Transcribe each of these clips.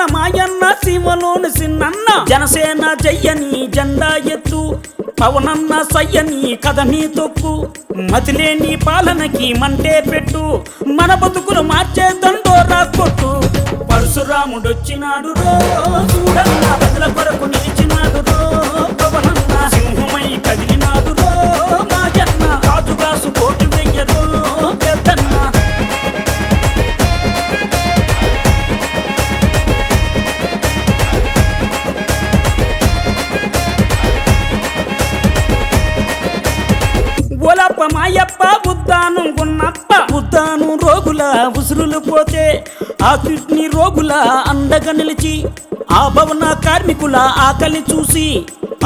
జగనన్న మాయన్న సీమలోని సిన్నన్న జనసేన జయ్యని జెండా ఎత్తు పవనన్న సయ్యని కథని తొక్కు. మతిలేని పాలనకి మంటే పెట్టు మన బతుకులు మార్చే దండో కొట్టు పరశురాముడు వచ్చినాడు రోజు ప్రజల కొరకు నిలిచిన పాపమాయప్ప మాయప్ప ఉద్దానం గున్నప్ప ఉద్దాను రోగుల ఉసురులు పోతే ఆ కిడ్నీ రోగుల అండగా నిలిచి ఆ భవన కార్మికుల ఆకలి చూసి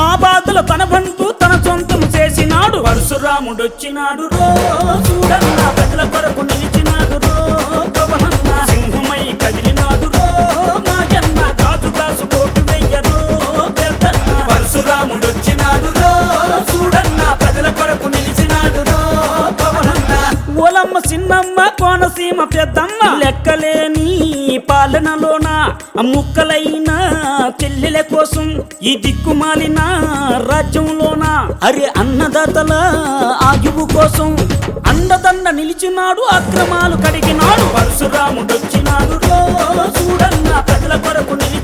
ఆ బాధలు తన బంటూ తన సొంతం చేసినాడు. పరశురాముడొచ్చినాడు రో చూడన్న ప్రజల కొరకు నిలిచినాడు రో. చిన్నమ్మ కోనసీమ పెద్దమ్మ. లెక్కలేని పాలనలోన ముక్కలైన చెల్లెల కోసం ఈ దిక్కుమాలిన రాజ్యంలోన అరే అన్నదాతల ఆయువు కోసం అండదండ నిలిచినాడు అక్రమాలు కడిగినాడు. పరశురాముడు వచ్చినాడు చూడన్న ప్రజల కొరకు నిలిచి